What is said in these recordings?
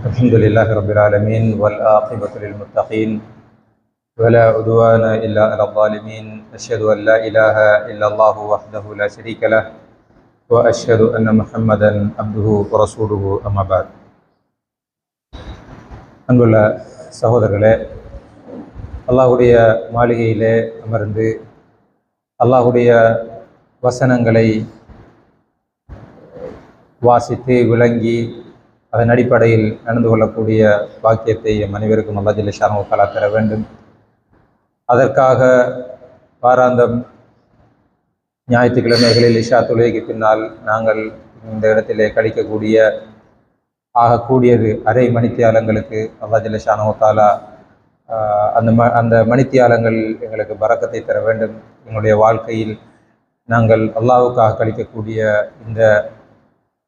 الحمد لله رب العالمين والآقبة للمتقين ولا عدوان إلا على الظالمين. أشهد أن لا إله إلا الله وحده لا شريك له وأشهد أن محمدا عبده ورسوله. أما بعد அன்புள்ள சகோதரர்களே அல்லாஹுடைய الله அமர்ந்து وسنن غلي வாசித்து غلنجي அதன் அடிப்படையில் நடந்து கொள்ளக்கூடிய பாக்கியத்தை எம் அனைவருக்கும் அல்லா ஜில்லி கலா தர வேண்டும். அதற்காக வாராந்தம் ஞாயிற்றுக்கிழமைகளில் இஷா தொழுகைக்கு பின்னால் நாங்கள் இந்த இடத்திலே கழிக்கக்கூடிய ஆகக்கூடியது அரை மணித்தியாலங்களுக்கு அல்லா ஜில்லி ஷானுகத்தாலா அந்த ம அந்த மணித்தியாலங்கள் எங்களுக்கு பறக்கத்தை தர வேண்டும். எங்களுடைய வாழ்க்கையில் நாங்கள் அல்லாவுக்காக கழிக்கக்கூடிய இந்த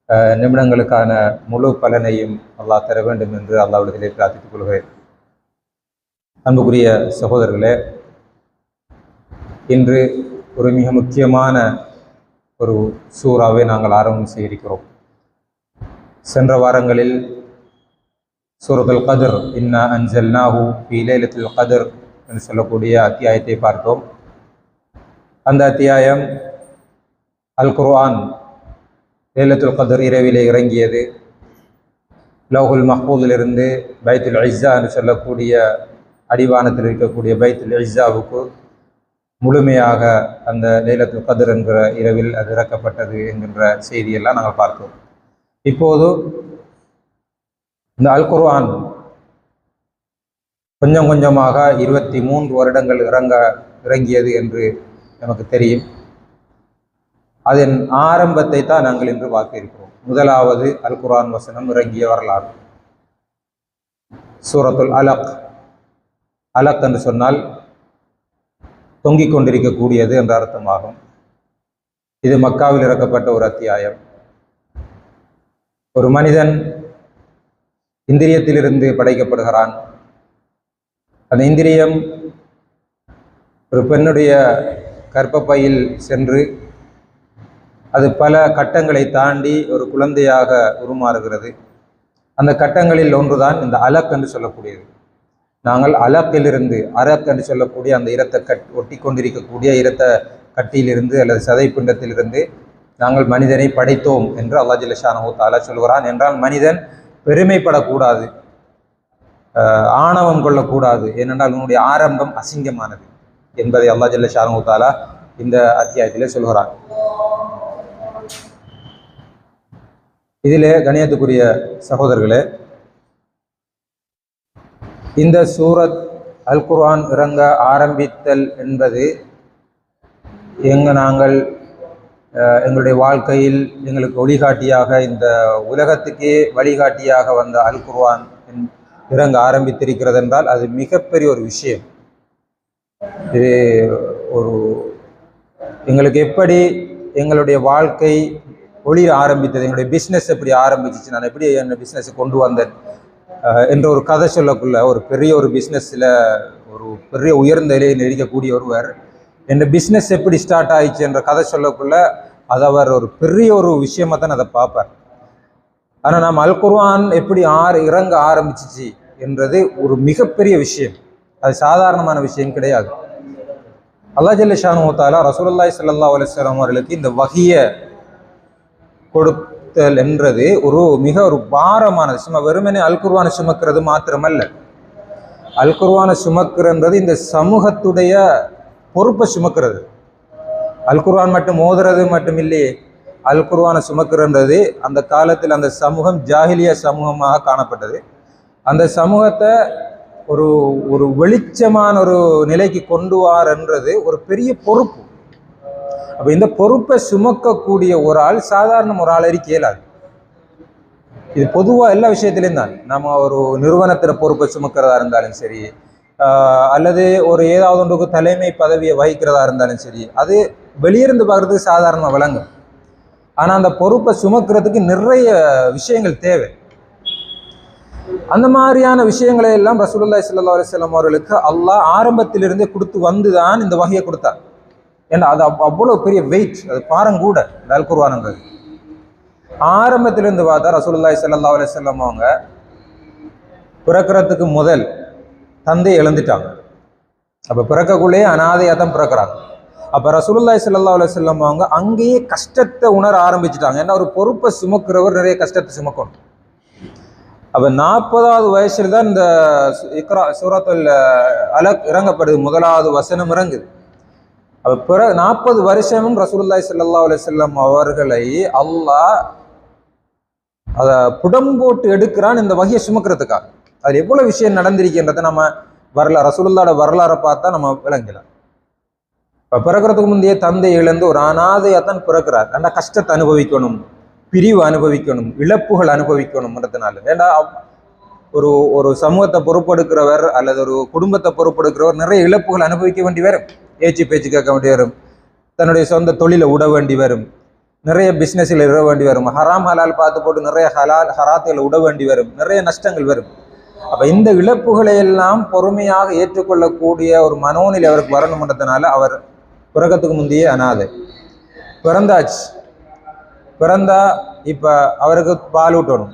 நிமிடங்களுக்கான முழு பலனையும் அல்லாஹ் தர வேண்டும் என்று அல்லாவிடத்திலே பிரார்த்தித்துக் கொள்கிறேன். அன்புக்குரிய சகோதரர்களே இன்று ஒரு மிக முக்கியமான ஒரு சூறாவை நாங்கள் ஆரம்பம் செய்திருக்கிறோம். சென்ற வாரங்களில் சூரத்துல் கதர் இன்னா அஞ்சல் பி பீலேலத்தில் கதர் என்று சொல்லக்கூடிய அத்தியாயத்தை பார்த்தோம். அந்த அத்தியாயம் அல் குர்ஆன் லேலத்துல் கதர் இரவிலே இறங்கியது. லோகுல் மஹ்பூதிலிருந்து பைத்துல் ஐஸா என்று சொல்லக்கூடிய அடிவானத்தில் இருக்கக்கூடிய பைத்துல் ஐஸாவுக்கு முழுமையாக அந்த லேலத்துல் கதர் என்கிற இரவில் அது இறக்கப்பட்டது என்கின்ற செய்தியெல்லாம் நாங்கள் பார்த்தோம். இப்போது இந்த அல் குர்ஆன் கொஞ்சம் கொஞ்சமாக இருபத்தி மூன்று வருடங்கள் இறங்க இறங்கியது என்று நமக்கு தெரியும். அதன் ஆரம்பத்தை தான் நாங்கள் இன்று பார்க்க இருக்கிறோம் முதலாவது அல் குரான் வசனம் இறங்கிய வரலாறு. சூரத்துல் அலக். அலக் என்று சொன்னால் தொங்கிக் கொண்டிருக்கக்கூடியது என்ற அர்த்தமாகும். இது மக்காவில் இறக்கப்பட்ட ஒரு அத்தியாயம். ஒரு மனிதன் இந்திரியத்திலிருந்து படைக்கப்படுகிறான். அந்த இந்திரியம் ஒரு பெண்ணுடைய கற்பப்பையில் சென்று அது பல கட்டங்களை தாண்டி ஒரு குழந்தையாக உருமாறுகிறது. அந்த கட்டங்களில் ஒன்றுதான் இந்த அலக் என்று சொல்லக்கூடியது. நாங்கள் அலக்கிலிருந்து அரக் என்று சொல்லக்கூடிய அந்த இரத்த கட் ஒட்டி கொண்டிருக்கக்கூடிய இரத்த கட்டியிலிருந்து அல்லது சதை பிண்டத்திலிருந்து நாங்கள் மனிதனை படைத்தோம் என்று அல்லா ஜிலஷானோ தாலா சொல்கிறான் என்றால் மனிதன் பெருமைப்படக்கூடாது ஆணவம் கொள்ளக்கூடாது. ஏனென்றால் உன்னுடைய ஆரம்பம் அசிங்கமானது என்பதை அல்லா ஜில்லஷானு தாலா இந்த அத்தியாயத்திலே சொல்கிறான். இதிலே கணியத்துக்குரிய சகோதரர்களே இந்த சூரத் அல் குர்ஆன் இறங்க ஆரம்பித்தல் என்பது எங்க நாங்கள் எங்களுடைய வாழ்க்கையில் எங்களுக்கு வழிகாட்டியாக இந்த உலகத்துக்கே வழிகாட்டியாக வந்த அல் குர்ஆன் இறங்க ஆரம்பித்திருக்கிறது என்றால் அது மிகப்பெரிய ஒரு விஷயம். இது ஒரு எங்களுக்கு எப்படி எங்களுடைய வாழ்க்கை ஒளிர ஆரம்பித்தது. என்னுடைய பிஸ்னஸ் எப்படி ஆரம்பிச்சிச்சு நான் எப்படி என்னை பிஸ்னஸை கொண்டு வந்தேன் என்ற ஒரு கதை சொல்லக்குள்ள ஒரு பெரிய ஒரு பிஸ்னஸில் ஒரு பெரிய உயர்ந்த நிலையை இருக்கக்கூடிய ஒருவர் என் பிஸ்னஸ் எப்படி ஸ்டார்ட் ஆயிடுச்சு என்ற கதை சொல்லக்குள்ள அது அவர் ஒரு பெரிய ஒரு விஷயமாக தான் அதை பார்ப்பார். ஆனால் நாம் அல்குர்வான் எப்படி ஆறு இறங்க ஆரம்பிச்சிச்சு என்றது ஒரு மிகப்பெரிய விஷயம். அது சாதாரணமான விஷயம் கிடையாது. அல்லா ஜல்ல ஷானுத்தாலா ரசூலுல்லாய் சல்லா அலுவலாம் அவர்களுக்கு இந்த வகையை கொடுத்தல் என்றது ஒரு மிக ஒரு பாரமானது. சும்மா வெறுமனே அல்குர்வானை சுமக்கிறது மாத்திரமல்ல. அல்குர்வானை சுமக்கிறன்றது இந்த சமூகத்துடைய பொறுப்பை சுமக்கிறது. அல்குர்வான் மட்டும் மோதுறது மட்டும் இல்லையே. அல்குர்வானை சுமக்கிறன்றது அந்த காலத்தில் அந்த சமூகம் ஜாகிலிய சமூகமாக காணப்பட்டது. அந்த சமூகத்தை ஒரு ஒரு வெளிச்சமான ஒரு நிலைக்கு கொண்டு வாரன்றது ஒரு பெரிய பொறுப்பு. அப்போ இந்த பொறுப்பை சுமக்கக்கூடிய ஒரு ஆள் சாதாரண ஒரு ஆள் அறிக்கை இயலாது இது பொதுவாக எல்லா விஷயத்திலையும் தான். நம்ம ஒரு நிறுவனத்தில் பொறுப்பை சுமக்கிறதா இருந்தாலும் சரி அல்லது ஒரு ஏதாவது ஒன்றுக்கு தலைமை பதவியை வகிக்கிறதா இருந்தாலும் சரி அது வெளியிருந்து பார்க்கறதுக்கு சாதாரண விளங்கும் ஆனால் அந்த பொறுப்பை சுமக்கிறதுக்கு நிறைய விஷயங்கள் தேவை. அந்த மாதிரியான விஷயங்களை எல்லாம் ரசூலுல்லாய் சல்லா அலிஸ்லாம் அவர்களுக்கு அல்லாஹ் ஆரம்பத்திலிருந்தே கொடுத்து வந்து தான் இந்த வகையை கொடுத்தார். ஏன்னா அது அவ்- அவ்வளோ பெரிய வெயிட் அது பாரங்கூட இந்த அல் குர்ஆனுங்கிறது ஆரம்பத்திலிருந்து பார்த்தா ரசூலுல்லாஹி ஸல்லல்லாஹு அலைஹி வஸல்லம் அவங்க பிறக்கிறதுக்கு முதல் தந்தை இழந்துட்டாங்க. அப்போ பிறக்கக்குள்ளேயே அனாதையாக தான் பிறக்கிறாங்க. அப்போ ரசூலுல்லாஹி ஸல்லல்லாஹு அலைஹி வஸல்லம் அவங்க அங்கேயே கஷ்டத்தை உணர ஆரம்பிச்சிட்டாங்க. ஏன்னா ஒரு பொறுப்பை சுமக்கிறவர் நிறைய கஷ்டத்தை சுமக்கணும். அப்போ நாற்பதாவது வயசில் தான் இந்த இக்ரா சூரத்தில் அலக் இறங்கப்படுது. முதலாவது வசனம் இறங்குது. அப்போ பிற நாற்பது வருஷமும் ரசூல்லாய் சல்லா அலைஹி வஸல்லம் அவர்களை அல்லாஹ் அதை புடம்போட்டு எடுக்கிறான் இந்த வகையை சுமக்கிறதுக்காக. அது எவ்வளவு விஷயம் நடந்திருக்கின்றதை நம்ம வரலாறு ரசூலுல்லாட வரலாறை பார்த்தா நம்ம விளங்கலாம். இப்போ பிறக்கிறதுக்கு முந்தைய தந்தை இழந்து ஒரு அனாதையாக தான் பிறக்கிறார். ஏன்னா கஷ்டத்தை அனுபவிக்கணும் பிரிவு அனுபவிக்கணும் இழப்புகள் அனுபவிக்கணும்ன்றதுனால. ஏன்னா ஒரு ஒரு சமூகத்தை பொறுப்பெடுக்கிறவர் அல்லது ஒரு குடும்பத்தை பொறுப்பெடுக்கிறவர் நிறைய இழப்புகள் அனுபவிக்க வேண்டி வரும். ஏச்சு பேச்சு கேட்க வேண்டி வரும். தன்னுடைய சொந்த தொழிலை விட வேண்டி வரும். நிறைய பிஸ்னஸில் இட வேண்டி வரும். ஹராம் ஹலால் பார்த்து போட்டு நிறைய ஹலால் ஹராத்துகளை விட வேண்டி வரும். நிறைய நஷ்டங்கள் வரும். அப்ப இந்த இழப்புகளை எல்லாம் பொறுமையாக ஏற்றுக்கொள்ளக்கூடிய ஒரு மனோநிலை அவருக்கு வரணுன்றதுனால அவர் பிறக்கத்துக்கு முந்தையே அனாதை. பிறந்தாச்சு. பிறந்தா இப்ப அவருக்கு பால் ஊட்டணும்.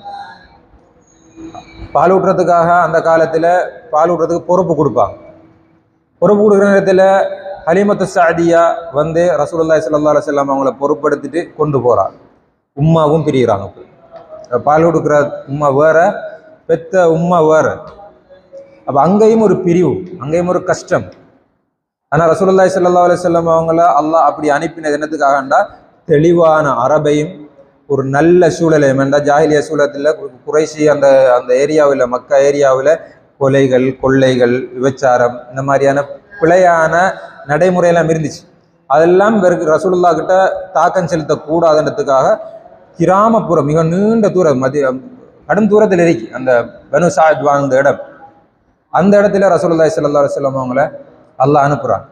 பால் ஊட்டுறதுக்காக அந்த காலத்துல பால் ஊட்டுறதுக்கு பொறுப்பு கொடுப்பாங்க. பொறுப்பு கொடுக்குற நேரத்தில் ஹலிமத்து சாதியா வந்து ரசூலுல்லாஹி சல்லா அலைஹி வஸல்லம் அவங்கள பொறுப்படுத்திட்டு கொண்டு போறாங்க. உம்மாவும் பிரிகிறாங்க இப்போ. பால் கொடுக்குற உம்மா வேற பெத்த உம்மா வேற. அப்போ அங்கேயும் ஒரு பிரிவு அங்கேயும் ஒரு கஷ்டம். ஆனால் ரசூலுல்லாஹி சல்லா அலைஹி வஸல்லம் அவங்கள அல்லாஹ் அப்படி அனுப்பினது என்னத்துக்காகண்டா? தெளிவான அரபையும் ஒரு நல்ல சூழலையும் வேண்டாம் ஜாகிலிய சூழத்தில் குறைசி அந்த அந்த ஏரியாவில் மக்க ஏரியாவில் கொலைகள் கொள்ளைகள் விபச்சாரம் இந்த மாதிரியான பிழையான நடைமுறையெல்லாம் இருந்துச்சு. அதெல்லாம் இவருக்கு ரசூலுல்லா கிட்ட தாக்கம் செலுத்தக்கூடாதுன்றதுக்காக கிராமப்புறம் மிக நீண்ட தூரம் மதிய கடும் தூரத்தில் இருக்கு அந்த பனு சாஹிப் வாழ்ந்த இடம். அந்த இடத்துல ரசூலுல்லாஹி சல்லா செல்லம் அவங்கள அல்லாஹ் அனுப்புகிறாங்க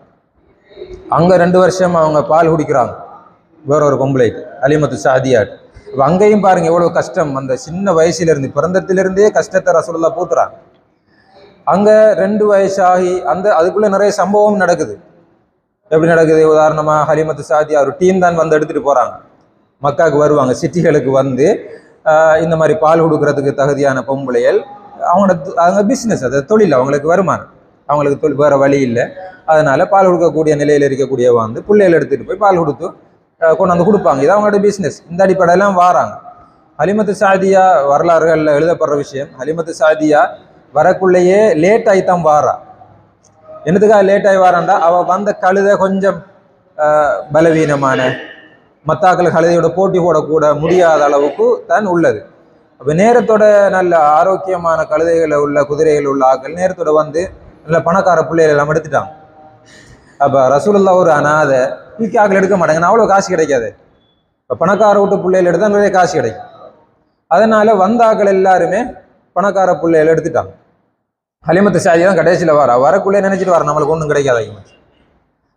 அங்கே ரெண்டு வருஷம் அவங்க பால் குடிக்கிறாங்க. வேற ஒரு பொம்பளைக்கு அலிமத்து சாதியாட் இப்போ அங்கேயும் பாருங்கள் எவ்வளோ கஷ்டம். அந்த சின்ன வயசுலேருந்து பிறந்தத்திலிருந்தே கஷ்டத்தை ரசூலுல்லா போத்துறாங்க அங்கே ரெண்டு வயசாகி அந்த அதுக்குள்ளே நிறைய சம்பவம் நடக்குது. எப்படி நடக்குது? உதாரணமாக ஹலிமத்து சாதியா ஒரு டீம் தான் வந்து எடுத்துகிட்டு போகிறாங்க மக்காவுக்கு வருவாங்க சிட்டிகளுக்கு வந்து இந்த மாதிரி பால் கொடுக்கறதுக்கு தகுதியான பொம்பளைகள் அவங்களோட அவங்க பிஸ்னஸ் அது தொழில் அவங்களுக்கு வருமானம். அவங்களுக்கு தொழில் வேறு வழி இல்லை. அதனால் பால் கொடுக்கக்கூடிய நிலையில் இருக்கக்கூடிய வந்து பிள்ளைகள் எடுத்துகிட்டு போய் பால் கொடுத்து கொண்டு வந்து கொடுப்பாங்க. இது அவங்களோட பிஸ்னஸ் இந்த அடிப்படையெல்லாம் வாராங்க. ஹலிமத்து சாதியா வரலாறுகளில் எழுதப்படுற விஷயம் ஹலிமத்து சாதியா வரக்குள்ளேயே லேட் ஆகி தான் வாரா. என்னத்துக்காக லேட் ஆகி வாராண்டா அவ வந்த கழுதை கொஞ்சம் பலவீனமான மத்தாக்கள் கழுதையோட போட்டி போடக்கூட முடியாத அளவுக்கு தான் உள்ளது. அப்போ நேரத்தோட நல்ல ஆரோக்கியமான கழுதைகளை உள்ள குதிரைகள் உள்ள ஆக்கள் நேரத்தோட வந்து நல்ல பணக்கார பிள்ளைகள் எல்லாம் எடுத்துட்டாங்க. அப்போ ரசூலுல்லா ஒரு அனாதை தூக்கி ஆக்கள் எடுக்க மாட்டாங்க. அவ்வளோ காசு கிடைக்காது. இப்போ பணக்கார விட்டு பிள்ளைகள் எடுத்தால் நிறைய காசு கிடைக்கும். அதனால் வந்த ஆக்கள் எல்லாருமே பணக்கார பிள்ளைகள் எடுத்துட்டாங்க. ஹலிமத்து ஷாஜி தான் கடைசியில் வர. வரக்குள்ளே நினச்சிட்டு வர நம்மளுக்கு ஒன்றும் கிடைக்காது ஹலிமத்.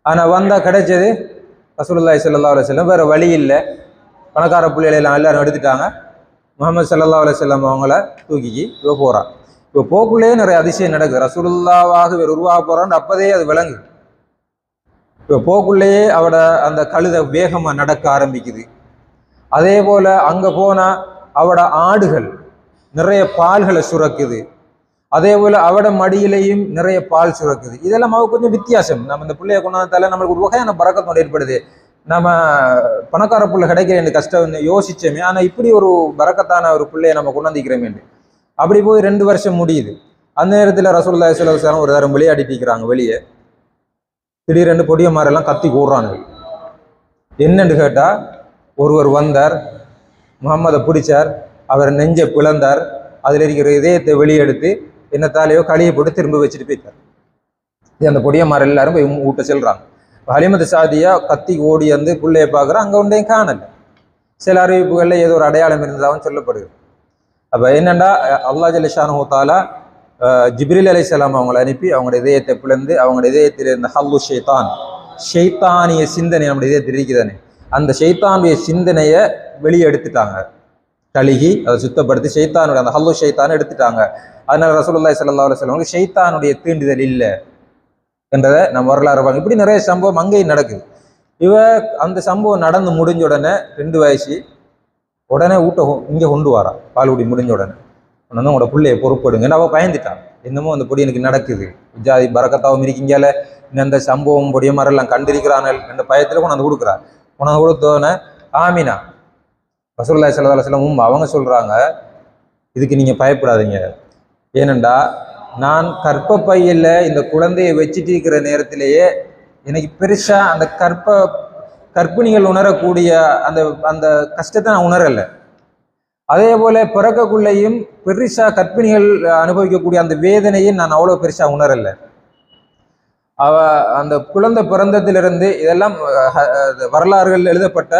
ஆனால் வந்தால் கிடைச்சது ரசூலுல்லாய் சல்லா அலைஹி வேறு வழி இல்லை. பணக்கார பிள்ளைகளெல்லாம் எல்லோரும் எல்லாரும் எடுத்துட்டாங்க. முகமது சல்லா அலைஹி வஸல்லம் அவங்கள தூக்கிக்கி இப்போ போகிறான் இப்போ போக்குள்ளேயே நிறைய அதிசயம் நடக்குது. ரசூலுல்லாவாக இவர் உருவாக போகிறான்னு அப்போதே அது விளங்கு. இப்போ போக்குள்ளேயே அவட அந்த கழுதை வேகமாக நடக்க ஆரம்பிக்குது. அதே போல் அங்கே போனால் அவட ஆடுகள் நிறைய பால்களை சுரக்குது. அதே போல அவட மடியிலையும் நிறைய பால் சுரக்குது. இதெல்லாம் அவ கொஞ்சம் வித்தியாசம். நம்ம இந்த பிள்ளைய கொண்டாந்தால நம்மளுக்கு ஒரு வகையான பறக்கத்தோடு ஏற்படுது. நம்ம பணக்கார புள்ள கிடைக்கிற எனக்கு கஷ்டம் யோசிச்சோமே ஆனால் இப்படி ஒரு பறக்கத்தான ஒரு பிள்ளையை நம்ம கொண்டாந்திக்கிறோமே அப்படி போய் ரெண்டு வருஷம் முடியுது. அந்த நேரத்தில் ரசூலுல்லாஹி ஸல்லல்லாஹு ஒரு தரம் விளையாடிட்டு இருக்கிறாங்க வெளியே. திடீரென்று பொடிய மாதிரிலாம் கத்தி கூடுறாங்க. என்னன்னு கேட்டால் ஒருவர் வந்தார் முகம்மதை பிடிச்சார் அவர் நெஞ்சை பிளந்தார் அதில் இருக்கிற இதயத்தை வெளியெடுத்து என்னத்தாலேயோ களியை போட்டு திரும்ப வச்சுட்டு போயிட்டார். இது அந்த பொடியமார் எல்லாரும் போய் ஊட்ட செல்றாங்க. ஹலிமது சாதியா கத்தி ஓடி வந்து பிள்ளைய பார்க்குறோம் அங்கே ஒன்றையும் காணல. சில அறிவிப்புகள்ல ஏதோ ஒரு அடையாளம் இருந்ததாகவும் சொல்லப்படுது அப்போ என்னென்னா அல்லாஹ் ஜலிஷானு தாலா ஜிப்ரில் அலைஹிஸ்ஸலாம் அவங்களை அனுப்பி அவங்களோட இதயத்தை பிளந்து அவங்களோட இதயத்தில் இருந்த ஹல்லு ஷெய்தான் ஷைத்தானிய சிந்தனை நம்முடைய இதயத்தில் இருக்குதானே? அந்த ஷெய்தானுடைய சிந்தனையை வெளியே எடுத்துட்டாங்க. கழுகி அதை சுத்தப்படுத்தி ஷெய்தானுடைய அந்த ஹல்லு ஷைத்தானை எடுத்துட்டாங்க. அதனால ரசூலுல்லாய் சல்லா அலைஹி வஸல்லம் ஷைத்தானுடைய தீண்டுதல் இல்லை என்றதை நம்ம வரலாறு பார்க்க இப்படி நிறைய சம்பவம் அங்கேயும் நடக்குது. இவ அந்த சம்பவம் நடந்து முடிஞ்ச உடனே ரெண்டு வயசு உடனே ஊட்ட இங்கே கொண்டு வரா பால்குடி முடிஞ்ச உடனே. உடனே உங்களோட பிள்ளைய பொறுப்படுங்கன்னு அவள் பயந்துட்டான் என்னமோ அந்த பொடி எனக்கு நடக்குது. ஜாதி பறக்கத்தாவும் இருக்கீங்கல்ல இன்னும் இந்த சம்பவம் பொடிய மாதிரிலாம் கண்டிருக்கிறானல் என்ற பயத்தில் கொண்டாந்து கொடுக்குறா. கொண்டு கொடுத்தோன்னே ஆமினா ரசூலுல்லாஹி சல்லா அலைஹி அவங்க சொல்கிறாங்க இதுக்கு நீங்கள் பயப்படாதீங்க. ஏனெண்டா நான் கற்பப்பையில் இந்த குழந்தையை வச்சுட்டு இருக்கிற நேரத்திலேயே எனக்கு பெருசாக அந்த கற்ப கற்பிணிகள் உணரக்கூடிய அந்த அந்த கஷ்டத்தை நான் உணரலை. அதே போல் பிறக்கக்குள்ளேயும் பெருசாக கற்பிணிகள் அனுபவிக்கக்கூடிய அந்த வேதனையை நான் அவ்வளோ பெருசாக உணரலை. அவ அந்த குழந்தை பிறந்ததிலிருந்து இதெல்லாம் வரலாறுகள் எழுதப்பட்ட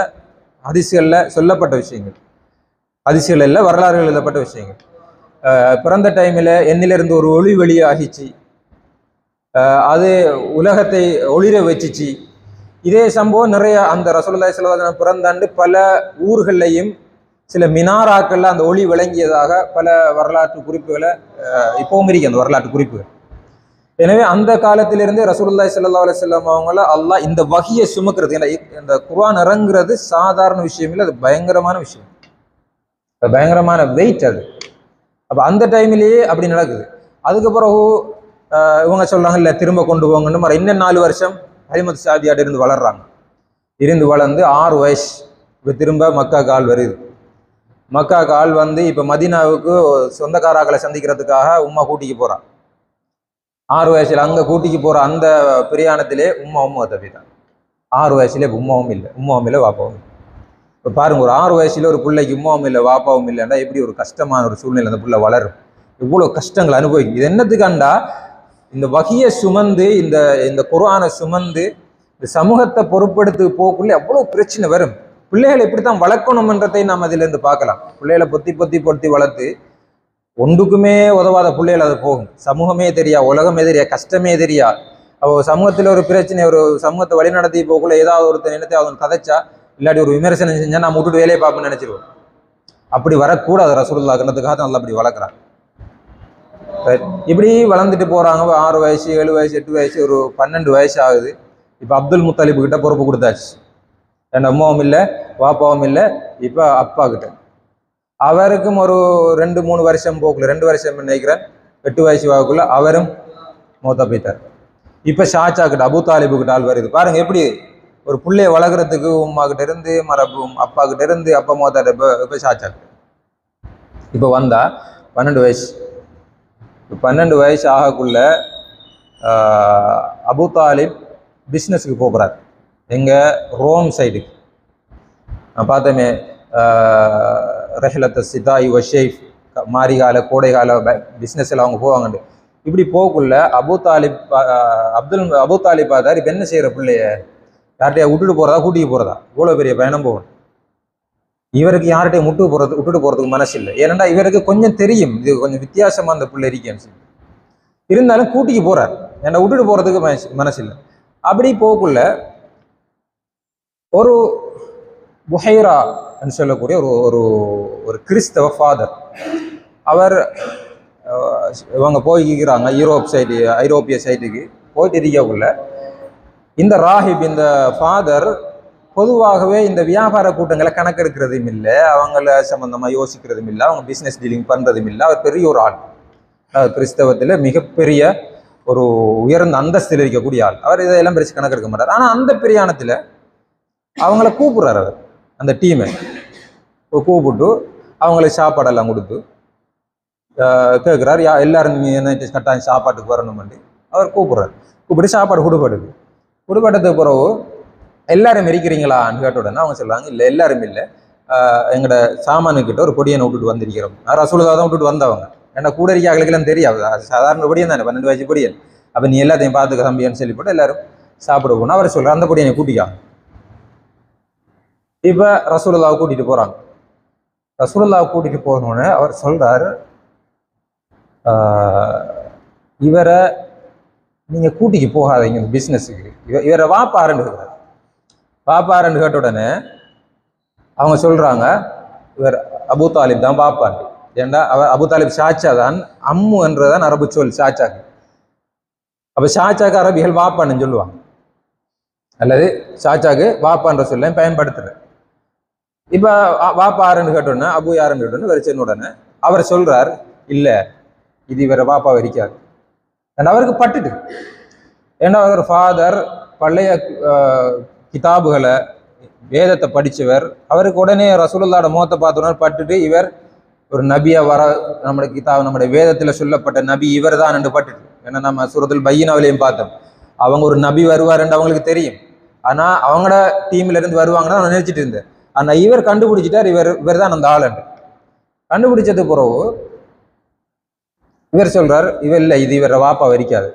அதிசயங்களில் சொல்லப்பட்ட விஷயங்கள். அதிசயங்கள் இல்லை வரலாறுகள் எழுதப்பட்ட விஷயங்கள். பிறந்த டைமில் என்னிலிருந்து ஒரு ஒளி வெளியாகிச்சு. அது உலகத்தை ஒளிர வச்சிச்சு. இதே சம்பவம் நிறைய அந்த ரசோல்லா சிலவாதன பிறந்தாண்டு பல ஊர்களையும் சில மினாராக்கள்ல அந்த ஒளி விளங்கியதாக பல வரலாற்று குறிப்புகளை இப்போவும் இப்பவும் இருக்கு அந்த வரலாற்று குறிப்புகள். எனவே அந்த காலத்திலிருந்து ரசூலுல்லாஹி சல்லா அலைஹி அவங்கள அல்லாஹ் இந்த வகையை சுமக்கிறது. ஏன்னா இந்த குர்ஆன் இறங்குறது சாதாரண விஷயம் இல்லை அது பயங்கரமான விஷயம். பயங்கரமான வெயிட் அது. அப்போ அந்த டைம்லேயே அப்படி நடக்குது. அதுக்கு பிறகு இவங்க சொல்கிறாங்க இல்லை திரும்ப கொண்டு போங்கன்னு மறு இன்னும் நாலு வருஷம் ஹரிமத் சாதியாட்ட இருந்து வளர்றாங்க. இருந்து வளர்ந்து ஆறு வயசு இப்போ திரும்ப மக்கா கால் வருது. மக்கா கால் வந்து இப்போ மதீனாவுக்கு சொந்தக்காராக்களை சந்திக்கிறதுக்காக உம்மா கூட்டிக்கு போகிறான் ஆறு வயசில் அங்கே கூட்டிக்கு போகிற அந்த பிரயாணத்திலே உம்மா உம்மா தான் ஆறு வயசுலேயே உம்மாவும் இல்லை உம்மாவும் இல்லை வாப்பாவும் இல்லை. இப்போ பாருங்க ஒரு ஆறு வயசுல ஒரு பிள்ளைக்கு உம்மாவும் இல்லை வாப்பாவும் இல்லைன்னா எப்படி ஒரு கஷ்டமான ஒரு சூழ்நிலை அந்த பிள்ளை வளரும்? இவ்வளோ கஷ்டங்கள் அனுபவிக்கும். இது என்னத்துக்காண்டா இந்த வகையை சுமந்து இந்த இந்த குரானை சுமந்து இந்த சமூகத்தை பொறுப்படுத்து போக்குள்ள அவ்வளோ பிரச்சனை வரும். பிள்ளைகளை எப்படித்தான் வளர்க்கணுமன்றதை நாம் அதிலேருந்து பார்க்கலாம். பிள்ளைகளை பொத்தி பொத்தி பொத்தி வளர்த்து ஒன்றுக்குமே உதவாத பிள்ளைகள் அது போகும். சமூகமே தெரியா உலகமே தெரியா கஷ்டமே தெரியா? அவள் சமூகத்தில் ஒரு பிரச்சனை ஒரு சமூகத்தை வழிநடத்தி போக்குள்ள ஏதாவது ஒருத்தர் நினைத்து அவன் கதைச்சா இல்லாட்டி ஒரு விமர்சனம் செஞ்சா நான் விட்டுட்டு வேலையை பார்ப்பேன்னு நினைச்சிருவோம். அப்படி வரக்கூடாது ரசூலுல்லாஹ்ன்றதுக்காக தான் நல்லா அப்படி வளர்க்குறான். இப்படி வளர்ந்துட்டு போறாங்க ஆறு வயசு ஏழு வயசு எட்டு வயசு ஒரு பன்னெண்டு வயசு ஆகுது. இப்போ அப்துல் முத்தாலிப்பு கிட்ட பொறுப்பு கொடுத்தாச்சு. என் அம்மாவும் இல்லை வாப்பாவும் இல்லை இப்போ அப்பா கிட்ட. அவருக்கும் ஒரு ரெண்டு மூணு வருஷம் போக்குல ரெண்டு வருஷம் நினைக்கிறேன் எட்டு வயசு வாக்குள்ள அவரும் மூத்தா போயிட்டார். இப்போ ஷாச்சா கிட்ட அபு தாலிபு கிட்ட ஆள் வருது. பாருங்க எப்படி ஒரு பிள்ளைய வளர்க்குறதுக்கு உமாக்கிட்ட இருந்து மரபு அப்பாக்கிட்ட இருந்து அப்பா மூத்தாட்ட இப்போ இப்போ ஷாச்சா இப்போ வந்தால் பன்னெண்டு வயசு. பன்னெண்டு வயசு ஆகக்குள்ள ஆஹ், அபு தாலிப் பிஸ்னஸுக்கு போகிறார் எங்கள் ரோம் சைடுக்கு நான் பார்த்தோமே ரஹலத்த சிதாய் வஷேஃப் மாரிகால கோடைகால பிஸ்னஸில் அவங்க போவாங்கண்டு. இப்படி போகக்குள்ள அபு தாலிப் அப்துல் அபு தாலிப் பார்த்தார். இப்போ என்ன செய்கிற பிள்ளைய? யார்கிட்டயா விட்டுட்டு போறதா கூட்டிட்டு போறதா? இவ்வளோ பெரிய பயணம் போகணும். இவருக்கு யார்கிட்டயும் முட்டு போறது விட்டுட்டு போறதுக்கு மனசு இல்லை. ஏன்னா இவருக்கு கொஞ்சம் தெரியும். இது கொஞ்சம் வித்தியாசமா அந்த பிள்ளை இருக்கேன்னு சொல்லி. இருந்தாலும் கூட்டிக்கு போறார். என்னை விட்டுட்டு போறதுக்கு மனசு மனசு இல்லை. அப்படி போக்குள்ள ஒரு புஹைரா சொல்லக்கூடிய ஒரு ஒரு ஒரு கிறிஸ்தவ ஃபாதர். அவர் இவங்க போய்க்கிறாங்க யூரோப் சைடு ஐரோப்பிய சைடுக்கு போயிட்டு இருக்கக்குள்ள இந்த ராஹிப் இந்த ஃபாதர் பொதுவாகவே இந்த வியாபார கூட்டங்களை கணக்கெடுக்கிறதும் இல்லை அவங்கள சம்மந்தமாக யோசிக்கிறதும் இல்லை அவங்க பிஸ்னஸ் டீலிங் பண்ணுறதும் இல்லை. அவர் பெரிய ஒரு ஆள். கிறிஸ்தவத்தில் மிகப்பெரிய ஒரு உயர்ந்த அந்தஸ்தில் இருக்கக்கூடிய ஆள். அவர் இதெல்லாம் பெருசு கணக்கெடுக்க மாட்டார். ஆனால் அந்த பிரியாணத்தில் அவங்கள கூப்பிடுறாரு அவர் அந்த டீமை கூப்பிட்டு அவங்களுக்கு சாப்பாடெல்லாம் கொடுத்து கேட்குறாரு யா எல்லாரும் என்ன கட்டாயம் சாப்பாட்டுக்கு வரணும்னு? அவர் கூப்பிட்றாரு. கூப்பிட்டு சாப்பாடு கொடுப்படுது கொடுப்பட்டதுக்கு பிறகு எல்லாரும் இருக்கிறீங்களான்னு கேட்ட உடனே அவங்க சொல்லுவாங்க இல்லை எல்லாரும் இல்லை. எங்களோட சாமானுக்கிட்ட ஒரு பொடியனை விட்டுட்டு வந்திருக்கிறோம். ரசூலுதா தான் விட்டுட்டு வந்தவங்க. ஏன்னா கூட இருக்க ஆளுக்கெல்லாம் தெரியாது. சாதாரண பொடியன் தானே பன்னெண்டு வயசு பொடியன் அப்போ நீ எல்லாத்தையும் பார்த்துக்க தம்பின்னு சொல்லி போட்டு எல்லாரும் சாப்பிட போனால் அவர் சொல்கிறார் அந்த பொடியனை கூட்டிக்காங்க இப்போ ரசூலுல்லாவை கூட்டிட்டு போகிறாங்க ரசூலுல்லாவை கூட்டிட்டு போனோடனே அவர் சொல்றாரு ஆஹ், இவரை நீங்கள் கூட்டிக்கு போகாதீங்க இந்த பிஸ்னஸுக்கு இவ இவரை வாப்பாருன்னு இருக்கிறார் வாப்பாருன்னு கேட்ட உடனே அவங்க சொல்றாங்க இவர் அபு தாலிப் தான் பாப்பாண்டு ஏண்டா அவர் அபு தாலிப் ஷாச்சா தான் அம்மு என்றதான் அரபு சொல் ஷாச்சாக்கு அப்போ ஷாச்சாக்கு அரபிகள் வாப்பான்னு சொல்லுவாங்க. அல்லது ஷாச்சாக்கு வாப்பான்ற சொல்ல பயன்படுத்துற இப்போ வா- வாப்பா யாருன்னு கேட்டோன்னே அபு யாருன்னு கேட்டோன்னு இவர் உடனே அவர் சொல்கிறார் இல்லை இது இவரை வாப்பா வரிக்காது அண்ட் அவருக்கு பட்டுட்டு. ஏன்னா அவர் ஃபாதர் பழைய கிதாபுகளை வேதத்தை படித்தவர் அவருக்கு உடனே ரசூலுல்லாட முகத்தை பார்த்தோன்னே பட்டுட்டு இவர் ஒரு நபியை வர நம்முடைய கிதாப் நம்முடைய வேதத்தில் சொல்லப்பட்ட நபி இவர் தான் என்று பட்டுட்டு. ஏன்னா நம்ம சூரத்தில் பையனாவிலையும் பார்த்தோம். அவங்க ஒரு நபி வருவாருன்னு அவங்களுக்கு தெரியும். ஆனால் அவங்களோட டீம்ல இருந்து வருவாங்கன்னு நான் நினைச்சிட்டு இருந்தேன். ஆனால் இவர் கண்டுபிடிச்சிட்டார். இவர் இவர் தான் அந்த ஆளுண்டு கண்டுபிடிச்சது பிறகு இவர் சொல்றார் இவர் இல்லை இது இவர வாப்பா வரிக்காது.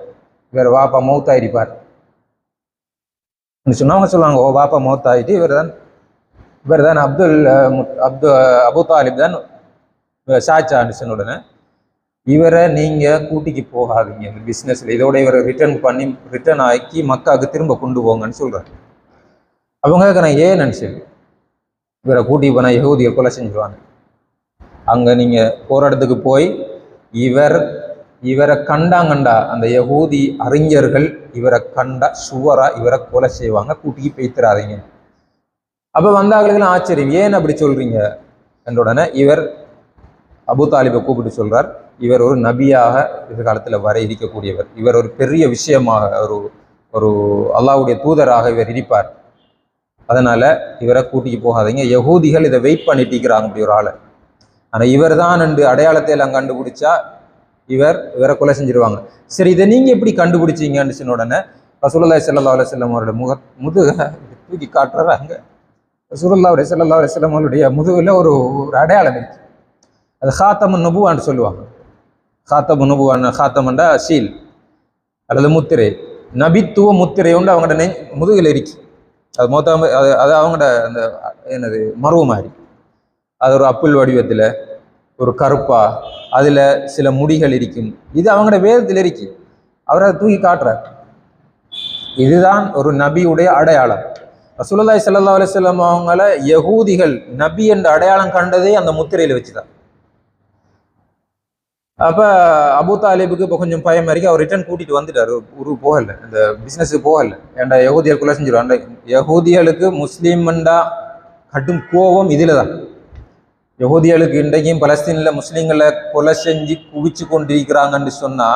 இவர் வாப்பா மௌத்தாயிருப்பார் சொன்னவங்க சொல்லுவாங்க ஓ வாப்பா மௌத்தாயிட்டு இவர் தான் இவர் தான் அப்துல் அப்து அபு தாலிப் தான் சாச்சான்னு உடனே இவரை நீங்கள் கூட்டிக்கு போகாதீங்க இந்த பிஸ்னஸில் இதோட இவரை ரிட்டர்ன் பண்ணி ரிட்டர்ன் ஆக்கி மக்காவுக்கு திரும்ப கொண்டு போங்கன்னு சொல்கிறாங்க அவங்க கேட்குறேன் ஏன் நினச்சி இவரை கூட்டி போனால் யகூதியை கொலை செஞ்சுருவாங்க. அங்கே நீங்கள் போற இடத்துக்கு போய் இவர் இவரை கண்டாங்கண்டா அந்த யகூதி அறிஞர்கள் இவரை கண்டா சுவரா இவரை கொலை செய்வாங்க கூட்டிக்கு பேத்துறாதீங்க அப்ப வந்தாங்களுக்கெல்லாம் ஆச்சரியம். ஏன் அப்படி சொல்றீங்க? என்ற உடனே இவர் அபு தாலிபை கூப்பிட்டு சொல்றார். இவர் ஒரு நபியாக எதிர்காலத்தில் வர இருக்கக்கூடியவர் இவர் ஒரு பெரிய விஷயமாக ஒரு ஒரு அல்லாவுடைய தூதராக இவர் இருப்பார். அதனால இவரை கூட்டிக்கு போகாதீங்க. யகூதிகள் இதை வெயிட் பண்ணிட்டு இருக்கிறாங்க அப்படி ஒரு ஆளை. ஆனால் இவர் தான் என்று அடையாளத்தை எல்லாம் கண்டுபிடிச்சா இவர் இவரை கொலை செஞ்சிருவாங்க. சரி இதை நீங்கள் எப்படி கண்டுபிடிச்சிங்கன்னு சொன்ன உடனே ரசூலுல்லாஹி சல்லா அலுவலம் அவருடைய முக முதுக தூக்கி காட்டுறாங்க. ரசூல்லா ஸல்லல்லாஹு சல்லா அலுவலம் அவருடைய முதுகில் ஒரு ஒரு அடையாளம் இருக்கு. அது ஹாத்தமன் நுபுவான்னு சொல்லுவாங்க. ஹாத்தமு நுபுவான் ஹாத்தமண்டா ஷீல் அல்லது முத்திரை. நபித்துவ முத்திரை உண்டு அவங்களோட நெ முதுகில் இருக்கு. அது மொத்தம் அது அது அவங்களோட அந்த என்னது மருவு மாதிரி. அது ஒரு அப்புல் வடிவத்தில் ஒரு கருப்பா அதில் சில முடிகள் இருக்கும். இது அவங்களோட வேதத்தில் இருக்கு. அவர் அதை தூக்கி காட்டுறார். இதுதான் ஒரு நபியுடைய அடையாளம். ரசூலுல்லாஹி சல்லா அலைஹி அவங்கள யகூதிகள் நபி என்ற அடையாளம் கண்டதே அந்த முத்திரையில வச்சுதான். அப்ப அபு தாலிபுக்கு இப்போ கொஞ்சம் பயம் வரைக்கும் அவர் ரிட்டர்ன் கூட்டிட்டு வந்துட்டாரு. ஊருக்கு போகல. இந்த பிஸ்னஸுக்கு போகல. ஏன்டா யகூதியல் கொலை செஞ்சிடும் அந்த யகூதியலுக்கு முஸ்லீம்ண்டா கட்டும் கோபம் இதில் தான் யகுதிகளுக்கு இன்றைக்கும் பலஸ்தீன்ல முஸ்லீம்களை கொலை செஞ்சு குவிச்சு கொண்டிருக்கிறாங்கன்னு சொன்னா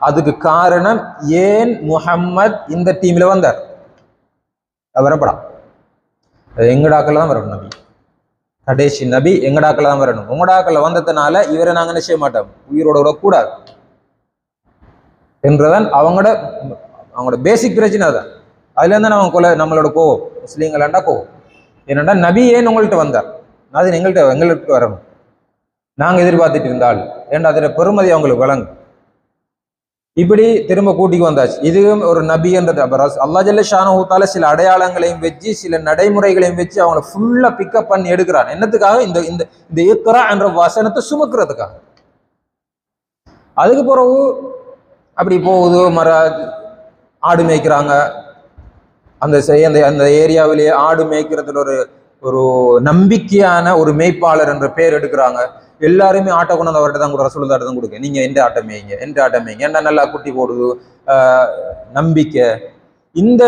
அதுக்கு காரணம் ஏன் முஹம்மத் இந்த டீம்ல வந்தார் வரப்படாம் அது எங்கடாக்கள் தான் வரணும் நபி கடைசி நபி எங்கடாக்கள் தான் வரணும் உங்கடாக்கள் வந்ததுனால இவரை நாங்க என்ன செய்ய மாட்டோம் உயிரோட விடக்கூடாது என்றதான் அவங்களோட அவங்களோட பேசிக் பிரச்சனை தான் அதுல இருந்து அவங்க கொலை நம்மளோட கோவம் முஸ்லீம்களாண்டா கோவம் என்னடா நபி ஏன் உங்கள்கிட்ட வந்தார் அது எங்கள்கிட்ட எங்களுக்கு வரணும் நாங்க எதிர்பார்த்துட்டு இருந்தால் ஏன்னா அதில் பெருமதி அவங்களுக்கு வழங்கும்? இப்படி திரும்ப கூட்டிக்கு வந்தாச்சு. இதுவும் ஒரு நபி என்றது அல்லா அல்லாஹ் ஜல்ல ஷானஹூத்தால சில அடையாளங்களையும் வச்சு சில நடைமுறைகளையும் வச்சு அவங்கள ஃபுல்லா பிக்கப் பண்ணி எடுக்கிறான். என்னத்துக்காக? இந்த இந்த இந்த இக்ரா என்ற வசனத்தை சுமக்கிறதுக்காக. அதுக்கு பிறகு அப்படி போகுது மர ஆடு மேய்க்கிறாங்க. அந்த அந்த அந்த ஏரியாவிலேயே ஆடு மேய்க்கிறதுல ஒரு ஒரு நம்பிக்கையான ஒரு மேய்ப்பாளர் என்ற பேர் எடுக்கிறாங்க. எல்லாருமே ஆட்டை கொண்டு வந்து அவர்கிட்ட தான் கூட ரசூலுல்லாஹ்ட்ட தான் கொடுங்க நீங்க எந்த ஆட்டம் மேய்ங்க? எந்த ஆட்டம் மேய்ங்க? என்ன நல்லா குட்டி போடுது? நம்பிக்கை. இந்த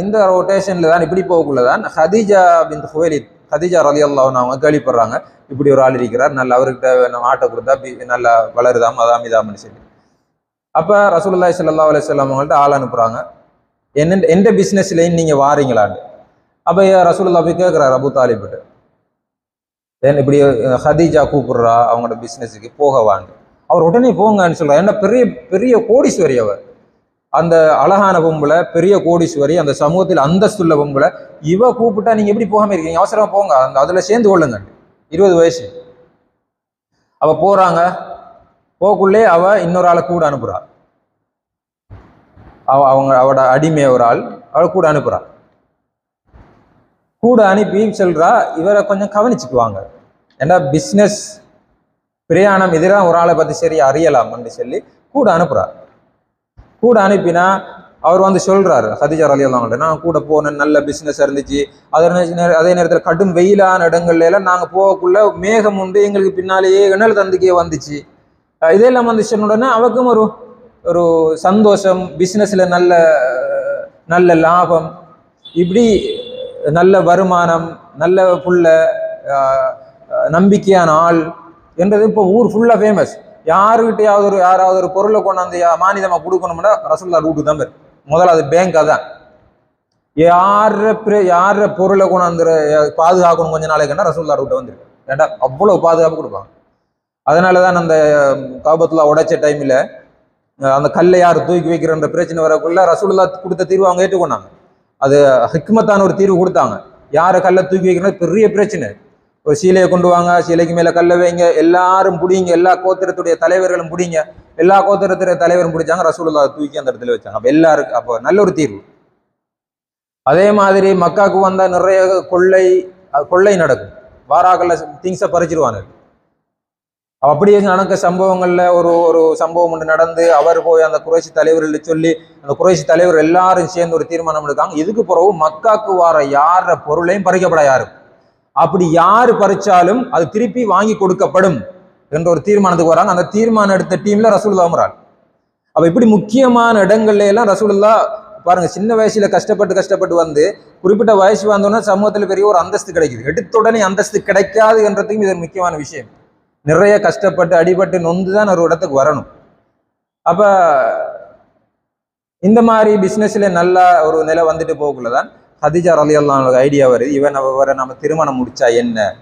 இந்த ரொட்டேஷன்ல தான் இப்படி போகக்குள்ளதான் ஹதீஜா பின் ஹுவைலித் ஹதீஜா ரலி அவங்க கேள்விப்படுறாங்க. இப்படி ஒரு ஆள் இருக்கிறார். நல்லா அவர்கிட்ட நம்ம ஆட்டை கொடுத்தா நல்லா வளருதாம் அதாம் இதாம்னு சொல்லி. அப்ப ரசூலுல்லாஹி சல்லா அலைஹி அவங்கள்ட்ட ஆள் அனுப்புறாங்க. என்ன எந்த பிஸ்னஸ்லேயும் நீங்க வாரீங்களான்னு. அப்ப ரசூல்லா போய் கேட்குறாரு அபு தாலிபிட்டு ஏன் இப்படி ஹதீஜா கூப்பிடுறா அவங்களோட பிஸ்னஸுக்கு போக வாங்க அவர் உடனே போங்கன்னு சொல்கிறார் ஏன்னா பெரிய பெரிய கோடீஸ்வரி அவர். அந்த அழகான பொம்பளை பெரிய கோடீஸ்வரி அந்த சமூகத்தில் அந்தஸ்துள்ள பொம்பளை இவ கூப்பிட்டா நீங்கள் எப்படி போகாமல் இருக்கீங்க? அவசரமாக போங்க. அந்த அதில் சேர்ந்து கொள்ளுங்க. இருபது வயசு. அவள் போகிறாங்க போக்குள்ளே அவள் இன்னொரு ஆளை கூட அனுப்புகிறாள் அவ அவங்க அவட அடிமை ஒரு ஆள் அவளை கூட அனுப்புகிறாள் கூட அனுப்பி சொல்றா இவரை கொஞ்சம் கவனிச்சுக்குவாங்க. ஏன்னா பிஸ்னஸ் பிரயாணம் இதெல்லாம் ஒரு ஆளை பத்தி சரி அறியலாம்னு சொல்லி கூட அனுப்புறா. கூட அனுப்பினா அவர் வந்து சொல்றாரு ஹதிஜா அலி அல்லாங்கள்ட்ட நான் கூட போனேன் நல்ல பிஸ்னஸ் இருந்துச்சு. அதே அதே நேரத்தில் கடும் வெயிலான இடங்கள்ல எல்லாம் நாங்கள் போகக்குள்ள மேகம் உண்டு எங்களுக்கு பின்னாலேயே இணல் தந்துக்கே வந்துச்சு. இதெல்லாம் வந்து சொன்ன உடனே அவருக்கும் ஒரு ஒரு சந்தோஷம் பிஸ்னஸில் நல்ல நல்ல லாபம். இப்படி நல்ல வருமானம் நல்ல புள்ள நம்பிக்கையான ஆள் என்றது இப்போ ஊர் ஃபுல்லாக ஃபேமஸ் யாருக்கிட்டையாவது ஒரு யாராவது ஒரு பொருளை கொண்டாந்து யா- மானியமா கொடுக்கணும்னா ரசூல்லா ரூட்டு தான் பேர். முதல்ல அது பேங்க் அதான் யார யார பொருளை கொண்டாந்து பாதுகாக்கணும் கொஞ்ச நாளைக்குன்னா ரசூல்லா ரூட்டை வந்துருக்கு. ஏன்டா அவ்வளோ பாதுகாப்பு கொடுப்பாங்க. அதனால தான் அந்த காபத்துல உடைச்ச டைமில் அந்த கல்லை யார் தூக்கி வைக்கிறன்ற பிரச்சனை வரக்குள்ள ரசூலுல்லா கொடுத்த தீர்வு அவங்க ஏற்றுக்கொண்டாங்க. அது ஹிக்மத்தான ஒரு தீர்வு கொடுத்தாங்க. யாரை கல்லை தூக்கி வைக்கணும் பெரிய பிரச்சனை. ஒரு சீலையை கொண்டு வாங்க சீலைக்கு மேலே கல்லை வைங்க எல்லாரும் பிடிங்க எல்லா கோத்திரத்துடைய தலைவர்களும் பிடிங்க. எல்லா கோத்திரத்துடைய தலைவரும் பிடிச்சாங்க ரசூலுல்லா தூக்கி அந்த இடத்துல வச்சாங்க. அப்போ எல்லாருக்கும் அப்போ நல்ல ஒரு தீர்வு. அதே மாதிரி மக்காவுக்கு வந்தால் நிறைய கொள்ளை கொள்ளை நடக்கும். வாராக்கல்ல திங்ஸை பறிச்சிருவாங்க அப்படியே நடக்க சம்பவங்களில் ஒரு ஒரு சம்பவம் ஒன்று நடந்து அவர் போய் அந்த குறைசி தலைவர்கள் சொல்லி அந்த குறைசி தலைவர் எல்லாரும் சேர்ந்து ஒரு தீர்மானம் எடுக்காங்க இதுக்கு பிறகு மக்காக்கு வார யார பொருளையும் பறிக்கப்பட யாரும் அப்படி யார் பறிச்சாலும் அது திருப்பி வாங்கி கொடுக்கப்படும் என்ற ஒரு தீர்மானத்துக்கு வராங்க. அந்த தீர்மானம் எடுத்த டீம்ல ரசூலுல்லா அமரால் அப்போ இப்படி முக்கியமான இடங்கள்ல எல்லாம் ரசூலுல்லா பாருங்க சின்ன வயசுல கஷ்டப்பட்டு கஷ்டப்பட்டு வந்து குறிப்பிட்ட வயசு வந்தோன்னா சமூகத்தில் பெரிய ஒரு அந்தஸ்து கிடைக்குது. எடுத்த உடனே அந்தஸ்து கிடைக்காது என்றதுக்கும் இது ஒரு முக்கியமான விஷயம். நிறைய கஷ்டப்பட்டு அடிபட்டு நொந்து தான் ஒரு இடத்துக்கு வரணும். அப்ப இந்த மாதிரி பிசினஸ்ல நல்ல ஒரு நிலை வந்துட்டு போகக்குள்ளதான் ஹதிஜா ரலி ஐடியா வருது. இவன் அவரை நம்ம திருமணம் முடிச்சா என்ன?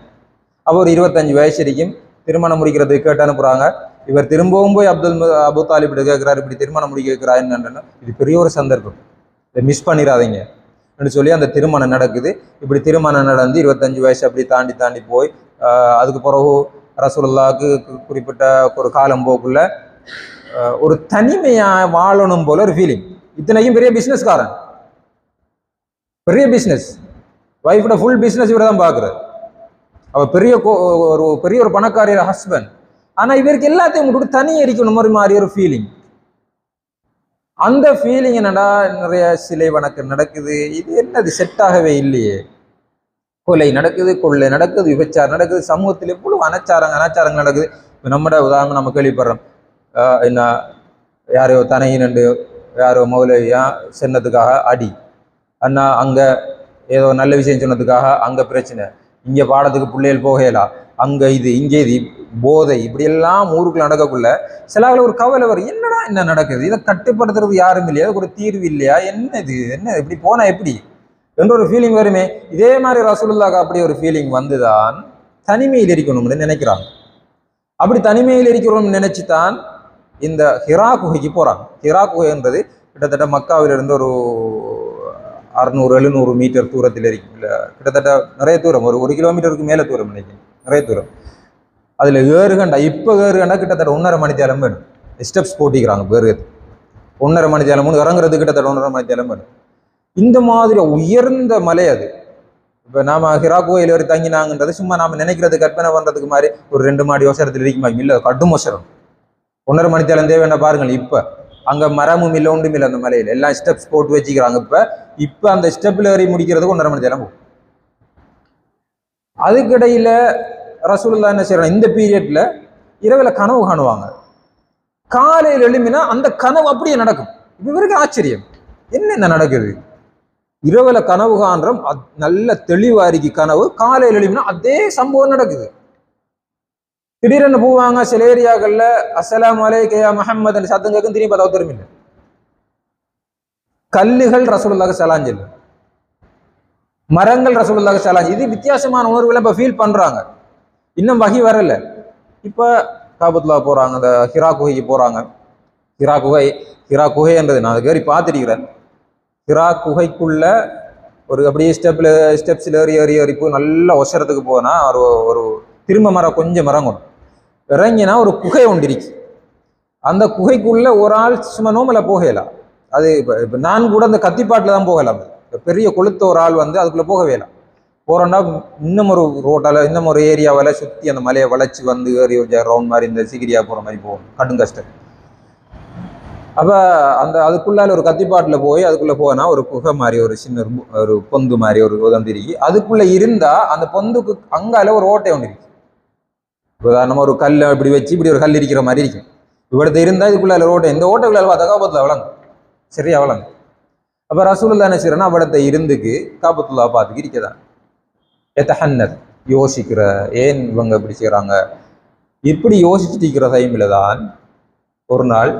அப்போ ஒரு இருபத்தஞ்சு வயசு வரைக்கும் திருமணம் முடிக்கிறதுக்கு கேட்டு அனுப்புறாங்க. இவர் திரும்பவும் போய் அப்துல் மு- அபு தாலிபிட்ட கேட்குறாரு இப்படி திருமணம் முடிக்க கேட்குறா என்னன்னு. இது பெரிய ஒரு சந்தர்ப்பம். இதை மிஸ் பண்ணிடாதீங்க. அப்படின்னு சொல்லி அந்த திருமணம் நடக்குது. இப்படி திருமணம் நடந்து இருபத்தஞ்சு வயசு அப்படி தாண்டி தாண்டி போய் அதுக்கு பிறகு ரசூலுல்லாவுக்கு குறிப்பிட்ட ஒரு காலம் போக்குள்ள ஒரு தனிமையாக வாழணும் போல ஒரு ஃபீலிங் இத்தனைக்கும் பெரிய பிஸ்னஸ்காரன் பெரிய பிஸ்னஸ் ஒய்ஃபோட ஃபுல் பிஸ்னஸ் இவரை தான் பார்க்குறாரு அவர் பெரிய கோ- ஒரு பெரிய ஒரு பணக்காரியர் ஹஸ்பண்ட் ஆனால் இவருக்கு எல்லாத்தையும் விட்டுட்டு தனி எரிக்கணும் மாதிரி மாதிரி ஒரு ஃபீலிங் அந்த ஃபீலிங் என்னடா நிறைய சிலை வணக்கம் நடக்குது. இது என்னது? செட் ஆகவே இல்லையே. கொலை நடக்குது கொள்ளை நடக்குது விபச்சாரம் நடக்குது சமூகத்தில் எவ்வளவு அனாச்சாரங்க அனாச்சாரங்கள் நடக்குது. இப்போ நம்மட உதாரணம் நம்ம கேள்விப்படுறோம். என்ன யாரோ தனையினண்டு யாரோ மௌலவியா சொன்னதுக்காக அடி. அண்ணா அங்கே ஏதோ நல்ல விஷயம் சொன்னதுக்காக அங்கே பிரச்சனை. இங்கே பாடத்துக்கு பிள்ளைகள் போகலாம் அங்கே இது இங்கே இது போதை இப்படி எல்லாம் ஊருக்குள்ள நடக்கக்குள்ள சில ஒரு கவலை வரும். என்னடா என்ன நடக்குது? இதை கட்டுப்படுத்துறது யாரும் இல்லையா? ஒரு தீர்வு இல்லையா? என்ன இது? என்ன இப்படி போனால் எப்படி? என்ற ஒரு ஃபீலிங் வருமே. இதே மாதிரி ரசூலுல்லாக்கு அப்படி ஒரு ஃபீலிங் வந்துதான் தனிமையில் இருக்கணும்னு நினைக்கிறாங்க. அப்படி தனிமையில் இருக்கிறோம்னு நினைச்சுதான் இந்த ஹிரா குகைக்கு போறாங்க. ஹிரா குகைன்றது கிட்டத்தட்ட மக்காவிலிருந்து ஒரு அறுநூறு எழுநூறு மீட்டர் தூரத்தில் இருக்குல்ல கிட்டத்தட்ட நிறைய தூரம் ஒரு ஒரு கிலோமீட்டருக்கு மேலே தூரம் நினைக்கிறேன். நிறைய தூரம். அதில் ஏறுகண்டா இப்போ ஏறுகண்டா கிட்டத்தட்ட ஒன்றரை மணி தேலம் வேணும். ஸ்டெப்ஸ் போட்டிக்கிறாங்க பேருக்கு ஒன்றரை மணி தேலம் இறங்குறது கிட்டத்தட்ட ஒன்றரை மணி தேலம் வேணும். இந்த மாதிரி உயர்ந்த மலை அது. இப்போ நாம ஹிரா கோயில் வரை தங்கினாங்கன்றது சும்மா நாம நினைக்கிறது கற்பனை பண்றதுக்கு மாதிரி ஒரு ரெண்டு மாடி அவசரத்தில் இருக்குமா இல்லை கடும் அவசரம் ஒன்றரை மணி தேலம் தேவையான பாருங்கள் இப்போ அங்க மரமும் இல்லை ஒன்றும் இல்லை அந்த மலையில். எல்லாம் ஸ்டெப்ஸ் போட்டு வச்சுக்கிறாங்க. இப்போ இப்ப அந்த ஸ்டெப்ல ஏறி முடிக்கிறதுக்கு ஒன்றரை மணி தேலம் போகும். அதுக்கிடையில ரசூலுல்லா என்ன செய்யறாங்க இந்த பீரியட்ல இரவில் கனவு காணுவாங்க. காலையில் எழுமினா அந்த கனவு அப்படியே நடக்கும். இப்போ இவருக்கு ஆச்சரியம். என்னென்ன நடக்குது? இரவுல கனவு காண்றோம். அத்- நல்ல தெளிவாரிக்கு கனவு. காலையில் எழுமினா அதே சம்பவம் நடக்குது. திடீரென்னு போவாங்க சில ஏரியாக்கள்ல அஸ்ஸலாமு அலைக்க மஹம்மது சத்தம் கேட்கும் திரும்பி பார்த்தா திரும்பி கல்லுகள் ரசூலுல்லாஹ் சலாஞ்சல் மரங்கள் ரசூலுல்லாஹ் சலாஞ்சல் இது வித்தியாசமான உணர்வுகளை இப்ப ஃபீல் பண்றாங்க. இன்னும் வகி வரல. இப்ப காபத்துலா போறாங்க அந்த ஹிரா குகைக்கு போறாங்க. ஹிரா குகை ஹிரா குகைன்றது நான் அதுக்கு பார்த்துருக்கிறேன். ஹிரா குகைக்குள்ள ஒரு அப்படியே ஸ்டெப்ல ஸ்டெப்ஸில் ஏறி ஏறி ஏறி போய் நல்லா ஒசரத்துக்கு போனால் ஒரு ஒரு திரும்ப மரம் கொஞ்சம் இறங்கணும் இறங்கினா ஒரு குகை ஒன்று இருக்கு. அந்த குகைக்குள்ள ஒரு ஆள் சும்மா நோமல போகலாம் அது இப்போ இப்போ நான் கூட அந்த கத்திப்பாட்டில் தான் போகலாம் பெரிய கொளுத்த ஒரு ஆள் வந்து அதுக்குள்ளே போக வேலாம் போறோம்னா இன்னும் ஒரு ரோட்டால் இன்னும் ஒரு ஏரியாவில் சுற்றி அந்த மலையை வளைச்சி வந்து ஏறி ரவுண்ட் மாதிரி இந்த சிகிரியா போகிற மாதிரி போகும். கடும் கஷ்டம். அப்போ அந்த அதுக்குள்ளால ஒரு கத்திப்பாட்டில் போய் அதுக்குள்ளே போனால் ஒரு குகை மாதிரி ஒரு சின்ன ஒரு ஒரு பொந்து மாதிரி ஒரு உதந்து இருக்கு அதுக்குள்ளே இருந்தால் அந்த பொந்துக்கு அங்கால ஒரு ஓட்டை ஒன்று இருக்கு. உதாரணமாக ஒரு கல்லை இப்படி வச்சு இப்படி ஒரு கல் இருக்கிற மாதிரி இருக்கும் இவ்வளவு இருந்தா ஒரு ஓட்டை. இந்த ஓட்டைக்குள்ளால பார்த்தா காபத்துல வளங்கும் சரியா வளங்கும் அப்போ ரசூலுல்லா என்ன செய்யறனா அவ்வளத்தை இருந்துக்கு காபத்துல்லா பார்த்துக்கு இருக்கதான் எத்தஹன்னர் யோசிக்கிற ஏன் இவங்க இப்படி செய்கிறாங்க இப்படி யோசிச்சுட்டு இருக்கிற டைமில் தான் ஒரு நாள்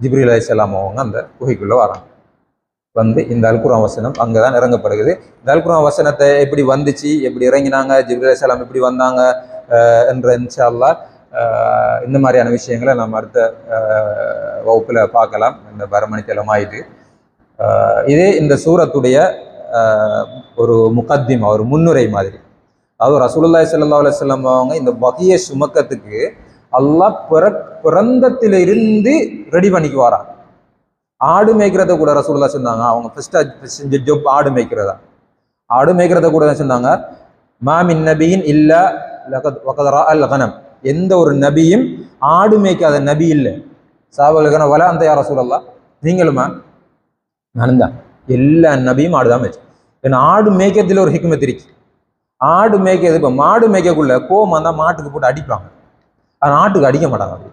ஜிப்ரீல் அலிசலாம் அவங்க அந்த குகைக்குள்ளே வராங்க. வந்து இந்த அல்குரான் வசனம் அங்கே தான் இறங்கப்படுகிறது. இந்த அல்குரான் வசனத்தை எப்படி வந்துச்சு எப்படி இறங்கினாங்க ஜிப்ரீல் அலிசலாம் எப்படி வந்தாங்க என்ற இன்ஷால்லா இந்த மாதிரியான விஷயங்களை நம்ம அடுத்த வகுப்பில் பார்க்கலாம். இந்த பரமணித்தலம் ஆயிட்டு இதே இந்த சூரத்துடைய ஒரு முகத்திமா ஒரு முன்னுரை மாதிரி. அதுவும் ரசூலுல்லாய் சல்லா அலுவலம் அவங்க இந்த வகையை சுமக்கத்துக்கு அல்லாஹ் பிற பிறந்தத்தில இருந்து ரெடி பண்ணிக்கு ஆடு மேய்க்கிறத கூட ரசூல்லா சொன்னாங்க. அவங்க ஃபர்ஸ்ட் செஞ்ச ஜொப் ஆடு மேய்க்கிறதா? ஆடு மேய்க்கிறத கூட சொன்னாங்க? மாமின் நபியின் இல்ல வகதரா அல் கனம். எந்த ஒரு நபியும் ஆடு மேய்க்காத நபி இல்லை. சாபலுக்கான வல அந்த யார சூழல்லா நீங்களுமா? நானும் தான். எல்லா நபியும் ஆடு தான் மேய்ச்சு. ஏன்னா ஆடு மேய்க்கிறதுல ஒரு ஹிக்மத் இருக்கு. ஆடு மேய்க்கிறது இப்போ மாடு மேய்க்கக்குள்ள கோமா வந்தால் மாட்டுக்கு போட்டு அடிப்பாங்க. ஆனால் ஆட்டுக்கு அடிக்க மாட்டாங்க அப்படி.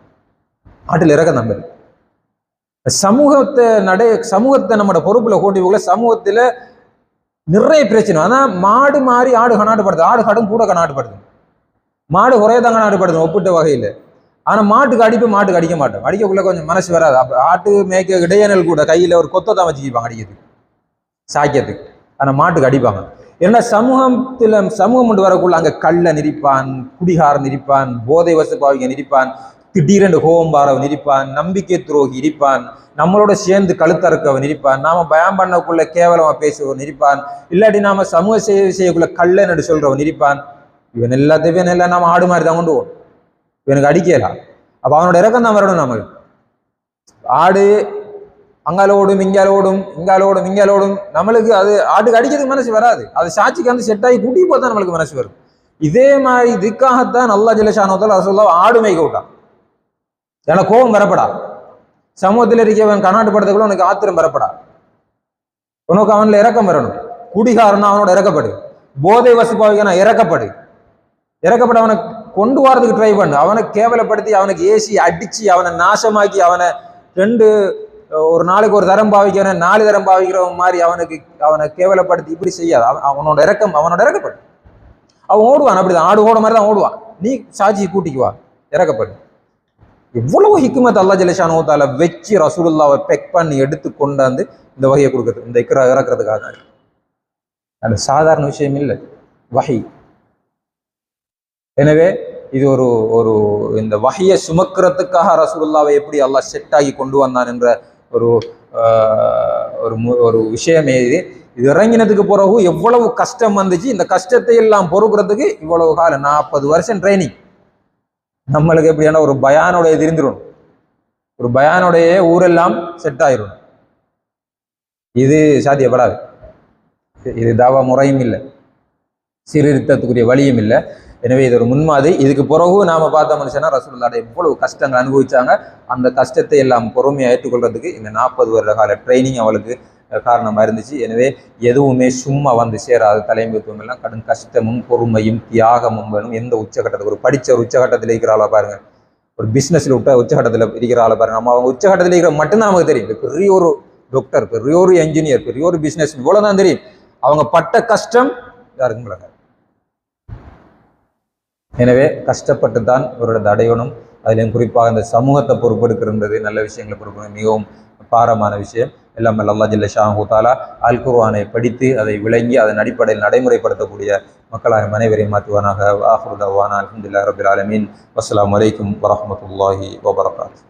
ஆட்டில் இறக்க நம்பர் சமூகத்தை நடை சமூகத்தை நம்மளோட பொறுப்புல கூட்டி போகல சமூகத்துல நிறைய பிரச்சனை. ஆனால் மாடு மாறி ஆடு கண்ணாட்டுப்படுது ஆடு கடும் கூட கண்ணாட்டுப்படுது மாடு குறையதான் கண்ணாட்டுப்படுது ஒப்பிட்ட வகையில். ஆனால் மாட்டுக்கு அடிப்பு மாட்டுக்கு அடிக்க மாட்டோம். அடிக்கக்குள்ள கொஞ்சம் மனசு வராது. அப்போ ஆட்டு மேய்க்க இடையனல் கூட கையில் ஒரு கொத்தை தான் வச்சுக்கிப்பாங்க அடிக்கிறதுக்கு. சாய்க்கிறதுக்கு. ஆனால் மாட்டுக்கு அடிப்பாங்க. ஏன்னா சமூகத்தில் சமூகம் கொண்டு வரக்குள்ள அங்கே கள்ளன் நிரிப்பான் குடிகாரன் நிரிப்பான் போதை வச பாவிக நிரிப்பான் திடீரென்று கோவம்பாரவன் இருப்பான் நம்பிக்கை துரோகி இருப்பான் நம்மளோட சேர்ந்து கழுத்தறுக்கவன் இருப்பான் நாம பயம் பண்ணக்குள்ள கேவலமாக பேசுவவன் இருப்பான் இல்லாட்டி நாம சமூக சேவை செய்யக்குள்ள என்று சொல்றவன் இருப்பான் இவன் எல்லாத்தையும் எல்லாம் நாம ஆடு மாதிரி தான் கொண்டு போவோம் இவனுக்கு அடிக்கலாம் அப்போ அவனோட இறக்கம் தான் வரணும் நமக்கு. ஆடு அங்கால ஓடும் இங்காலோடும் ஓடும் இங்கால ஓடும் ஓடும் நம்மளுக்கு அது ஆட்டுக்கு அடிக்கிறதுக்கு மனசு வராது. அது சாட்சிக்கு வந்து செட் ஆகி கூட்டி போதான் நம்மளுக்கு மனசு வரும். இதே மாதிரி இதுக்காகத்தான் நல்லா ஜிலஷானோத்தால் ரசோல்லா ஆடு மேய்க்க விட்டான். எனக்கு கோபம் வரப்படா. சமூகத்தில் இருக்கவன் கண்ணாட்டு படத்துக்குள்ள உனக்கு ஆத்திரம் வரப்படா. உனக்கு அவனில் இறக்கம் வரணும். குடிகாரனா அவனோட இறக்கப்படு. போதை வசுபாவிகனா இறக்கப்படு. இறக்கப்பட அவனை கொண்டு வரதுக்கு ட்ரை பண்ணு. அவனை கேவலப்படுத்தி அவனுக்கு ஏசி அடிச்சு அவனை நாசமாக்கி அவனை ரெண்டு ஒரு நாளைக்கு ஒரு தரம் பாவிக்கிறவன் நாலு தரம் பாவிக்கிறவன் மாதிரி அவனுக்கு அவனை கேவலப்படுத்தி இப்படி செய்யாது. அவன் அவனோட இறக்கம் அவனோட இறக்கப்படும். அவன் ஓடுவான் அப்படிதான். ஆடு ஓட மாதிரி தான் ஓடுவான். நீ சாட்சி கூட்டிக்குவா இறக்கப்படும். எவ்வளவு ஹிக்குமத் அல்லா ஜலிஷானுவத்தால வச்சு ரசூலுல்லாவை பெக் பண்ணி எடுத்து கொண்டாந்து இந்த வகையை கொடுக்குறது இந்த இக்கிற இறக்குறதுக்காக அது சாதாரண விஷயம் இல்லை. வகை எனவே இது ஒரு ஒரு இந்த வகையை சுமக்கிறதுக்காக ரசூலுல்லாவை எப்படி அல்லாஹ் செட் ஆகி கொண்டு வந்தான் என்ற ஒரு ஆஹ், ஒரு மு- ஒரு விஷயமே இது. இது இறங்கினதுக்கு பிறகு எவ்வளவு கஷ்டம் வந்துச்சு. இந்த கஷ்டத்தை எல்லாம் பொறுக்கிறதுக்கு இவ்வளவு காலம் நாற்பது வருஷம் ட்ரைனிங் நம்மளுக்கு எப்படியான ஒரு பயானுடைய தெரிந்துடும் ஒரு பயானோடைய ஊரெல்லாம் செட் ஆயிரும். இது சாத்தியப்படாது. இது தாவா முறையும் இல்லை. சீர்திருத்தத்துக்குரிய வழியும் இல்லை. எனவே இது ஒரு முன்மாதிரி. இதுக்கு பிறகு நாம பார்த்த மனுஷனா ரசூல்லாட எவ்வளவு கஷ்டங்கள் அனுபவிச்சாங்க. அந்த கஷ்டத்தை எல்லாம் பொறுமையா ஏற்றுக்கொள்றதுக்கு இந்த நாற்பது வருட கால ட்ரைனிங் அவளுக்கு காரணமாக காரணமா இருந்துச்சு. எனவே எதுவுமே சும்மா வந்து சேராது. தலைமைத்துவம் எல்லாம் கடும் கஷ்டமும் பொறுமையும் தியாகமும் வேணும். எந்த உச்சகட்டத்துக்கு? ஒரு படிச்ச ஒரு உச்சகட்டத்தில் இருக்கிற பாருங்க. ஒரு பிசினஸ்ல விட்ட உச்சகட்டத்தில் இருக்கிற பாருங்க. நம்ம அவங்க உச்சகட்டத்தில் இருக்கிற மட்டும்தான் நமக்கு தெரியும். பெரிய ஒரு டாக்டர் பெரிய ஒரு என்ஜினியர் பெரிய ஒரு பிசினஸ் இவ்வளவுதான் தெரியும். அவங்க பட்ட கஷ்டம் யாருக்கும் விளங்காது. எனவே கஷ்டப்பட்டு தான் இவரோட இடத்தை அடையணும் அதிலையும் குறிப்பாக இந்த சமூகத்தை பொறுப்பெடுக்கிறது நல்ல விஷயங்களை பொறுப்பெடுக்க மிகவும் பாரமான விஷயம். எல்லாம் அல்லா ஜில்ல ஷாஹூத்தாலா அல் குர்வானை படித்து அதை விளங்கி அதன் அடிப்படையில் நடைமுறைப்படுத்தக்கூடிய மக்களாக அனைவரையும் மாற்றுவானாக. ஆஹ்ருதவானா அலமதுல்லா ரபில் ஆலமீன். அஸ்லாம் வலைக்கம் வரமத்துல்லாஹி வபரகாத்து